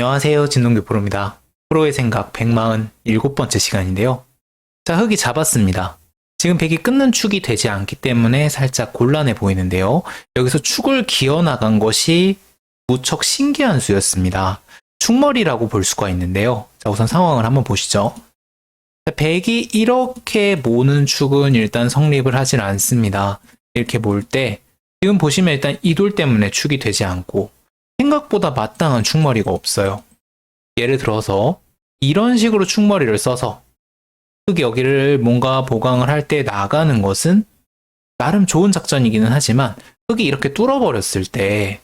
안녕하세요. 진동규 프로입니다. 프로의 생각 147번째 시간인데요. 자, 흙이 잡았습니다. 지금 백이 끊는 축이 되지 않기 때문에 살짝 곤란해 보이는데요. 여기서 축을 기어 나간 것이 무척 신기한 수였습니다. 축머리라고 볼 수가 있는데요. 자, 우선 상황을 한번 보시죠. 자, 백이 이렇게 모는 축은 일단 성립을 하질 않습니다. 이렇게 몰 때, 지금 보시면 일단 이돌 때문에 축이 되지 않고, 생각보다 마땅한 축머리가 없어요. 예를 들어서 이런 식으로 축머리를 써서 흙 여기를 뭔가 보강을 할 때 나가는 것은 나름 좋은 작전이기는 하지만 흙이 이렇게 뚫어버렸을 때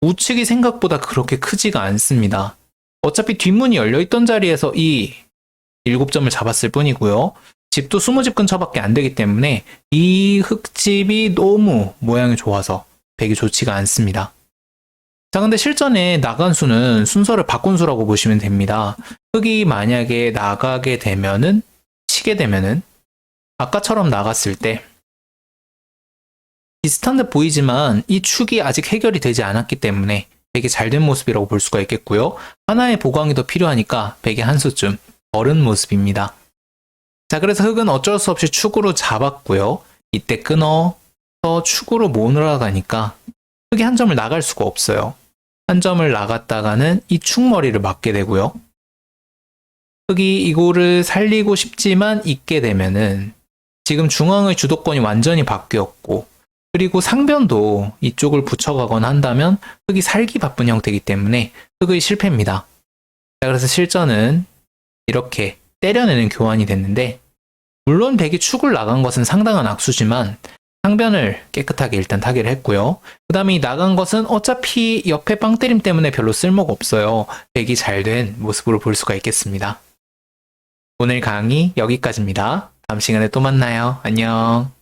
우측이 생각보다 그렇게 크지가 않습니다. 어차피 뒷문이 열려있던 자리에서 이 7점을 잡았을 뿐이고요. 집도 20집 근처밖에 안 되기 때문에 이 흙집이 너무 모양이 좋아서 되게 좋지가 않습니다. 자, 근데 실전에 나간 수는 순서를 바꾼 수라고 보시면 됩니다. 흙이 만약에 나가게 되면은, 치게 되면은, 아까처럼 나갔을 때, 비슷한 듯 보이지만 이 축이 아직 해결이 되지 않았기 때문에 되게 잘 된 모습이라고 볼 수가 있겠고요. 하나의 보강이 더 필요하니까 백의 한 수쯤 벌은 모습입니다. 자, 그래서 흙은 어쩔 수 없이 축으로 잡았고요. 이때 끊어서 축으로 못 올라가니까 흙이 한 점을 나갈 수가 없어요. 한 점을 나갔다가는 이 축머리를 맞게 되고요. 흙이 이거를 살리고 싶지만 있게 되면은 지금 중앙의 주도권이 완전히 바뀌었고 그리고 상변도 이쪽을 붙여가거나 한다면 흙이 살기 바쁜 형태이기 때문에 흙의 실패입니다. 자, 그래서 실전은 이렇게 때려내는 교환이 됐는데 물론 백이 축을 나간 것은 상당한 악수지만 상변을 깨끗하게 일단 타기를 했고요. 그 다음에 이 나간 것은 어차피 옆에 빵 때림 때문에 별로 쓸모가 없어요. 백이 잘 된 모습으로 볼 수가 있겠습니다. 오늘 강의 여기까지입니다. 다음 시간에 또 만나요. 안녕.